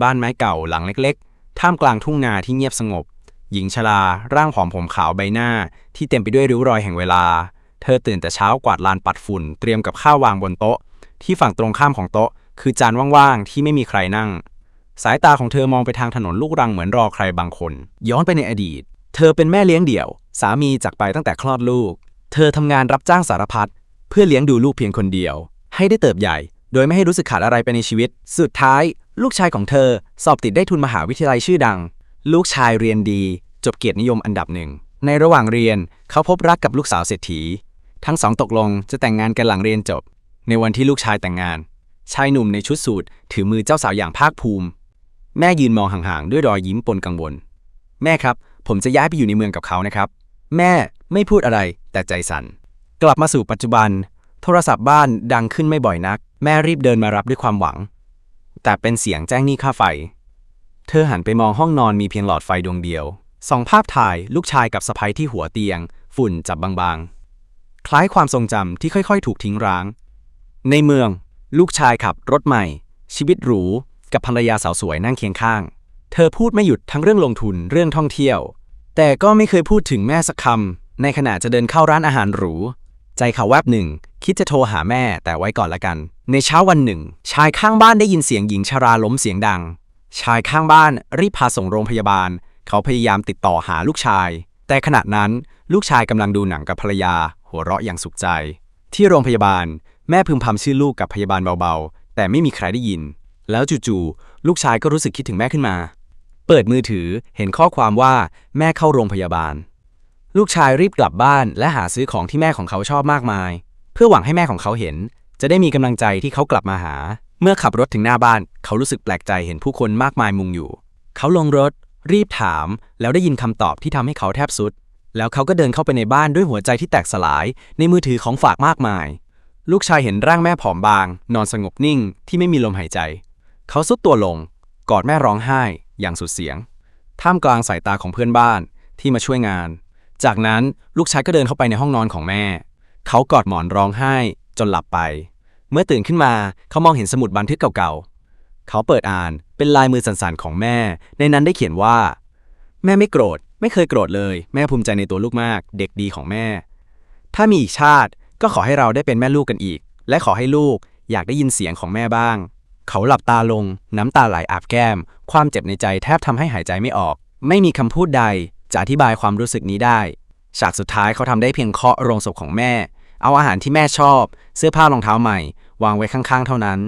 บ้านไม้เก่าหลังเล็กๆ ท่ามกลางทุ่งนาที่เงียบสงบ หญิงชราร่างผอมผมขาวใบหน้า ที่เต็มไปด้วยริ้วรอยแห่งเวลา เธอตื่นแต่เช้ากวาดลานปัดฝุ่น เตรียมกับข้าววางบนโต๊ะ ที่ฝั่งตรงข้ามของโต๊ะ คือจานว่างๆ ที่ไม่มีใครนั่ง สายตาของเธอมองไปทางถนนลูกรังเหมือนรอใครบางคน ย้อนไปในอดีต เธอเป็นแม่เลี้ยงเดี่ยว สามีจากไปตั้งแต่คลอดลูก เธอทำงานรับจ้างสารพัดเพื่อเลี้ยงดูลูกเพียงคนเดียว ให้ได้เติบใหญ่ โดยไม่ให้รู้สึกขาดอะไรไปในชีวิต สุดท้าย ลูกชายของเธอ สอบติดได้ทุนมหาวิทยาลัยชื่อดัง ลูกชายเรียนดี จบเกียรตินิยมอันดับหนึ่ง ในระหว่างเรียนเขาพบรักกับลูกสาวเศรษฐี ทั้งสองตกลงจะแต่งงานกันหลังเรียนจบ ในวันที่ลูกชายแต่งงาน ชายหนุ่มในชุดสูทถือมือเจ้าสาวอย่างภาคภูมิ แม่ยืนมองห่างๆด้วยรอยยิ้มปนกังวล แม่ครับ ผมจะย้ายไปอยู่ในเมืองกับเขานะครับ แม่ไม่พูดอะไรแต่ใจสั่นกลับมาสู่ปัจจุบัน โทรศัพท์บ้านดังขึ้นไม่บ่อยนัก แม่รีบเดินมารับด้วยความหวัง แต่เป็นเสียงแจ้งหนี้ค่าไฟ เธอหันไปมองห้องนอนมีเพียงหลอดไฟดวงเดียว สองภาพถ่ายลูกชายกับสะใภ้ที่หัวเตียง ฝุ่นจับบางๆ คล้ายความทรงจำที่ค่อยๆ ถูกทิ้งร้าง ในเมือง ลูกชายขับรถใหม่ ชีวิตหรู กับภรรยาสาวสวยนั่งเคียงข้าง เธอพูดไม่หยุดทั้งเรื่องลงทุนเรื่องท่องเที่ยว แต่ก็ไม่เคยพูดถึงแม่สักคำในขณะจะเดินเข้าร้านอาหารหรู ใจเขาแวบหนึ่ง คิดจะโทรหาแม่แต่ไว้ก่อนละกัน ในเช้าวันหนึ่ง ชายข้างบ้านได้ยินเสียงหญิงชราล้มเสียงดัง ชายข้างบ้านรีบพาส่งโรงพยาบาล เขาพยายามติดต่อหาลูกชาย แต่ขณะนั้นลูกชายกำลังดูหนังกับภรรยา หัวเราะอย่างสุขใจ ที่โรงพยาบาล แม่พึมพำชื่อลูกกับพยาบาลเบาๆ แต่ไม่มีใครได้ยิน แล้วจู่ๆลูกชายก็รู้สึกคิดถึงแม่ขึ้นมา เปิดมือถือเห็นข้อความว่าแม่เข้าโรงพยาบาล ลูกชายรีบกลับบ้านและหาซื้อของที่แม่ของเขาชอบมากมาย เพื่อหวังให้แม่ของเขาเห็น จะได้มีกำลังใจที่เขากลับมาหา เมื่อขับรถถึงหน้าบ้าน เขารู้สึกแปลกใจเห็นผู้คนมากมายมุงอยู่ เขาลงรถ รีบถาม แล้วได้ยินคำตอบที่ทำให้เขาแทบสุด แล้วเขาก็เดินเข้าไปในบ้านด้วยหัวใจที่แตกสลาย ในมือถือของฝากมากมาย ลูกชายเห็นร่างแม่ผอมบาง นอนสงบนิ่ง ที่ไม่มีลมหายใจ เขาซุดตัวลง กอดแม่ร้องไห้ อย่างสุดเสียง ท่ามกลางสายตาของเพื่อนบ้านที่มาช่วยงาน จากนั้นลูกชายก็เดินเข้าไปในห้องนอนของแม่ เขากอดหมอนร้องไห้จนหลับไป เมื่อตื่นขึ้นมาเขามองเห็นสมุดบันทึกเก่าๆ เขาเปิดอ่านเป็นลายมือสั่นๆของแม่ ในนั้นได้เขียนว่า แม่ไม่โกรธ ไม่เคยโกรธเลย แม่ภูมิใจในตัวลูกมาก เด็กดีของแม่ ถ้ามีอีกชาติก็ขอให้เราได้เป็นแม่ลูกกันอีก และขอให้ลูกอยากได้ยินเสียงของแม่บ้าง เขาหลับตาลง น้ำตาไหลอาบแก้ม ความเจ็บในใจแทบทำให้หายใจไม่ออก ไม่มีคำพูดใด จะอธิบายความรู้สึกนี้ได้ ฉากสุดท้ายเขาทำได้เพียงเคาะโรงศพของแม่ เอาอาหารที่แม่ชอบ เสื้อผ้ารองเท้าใหม่ วางไว้ข้างๆ เท่านั้น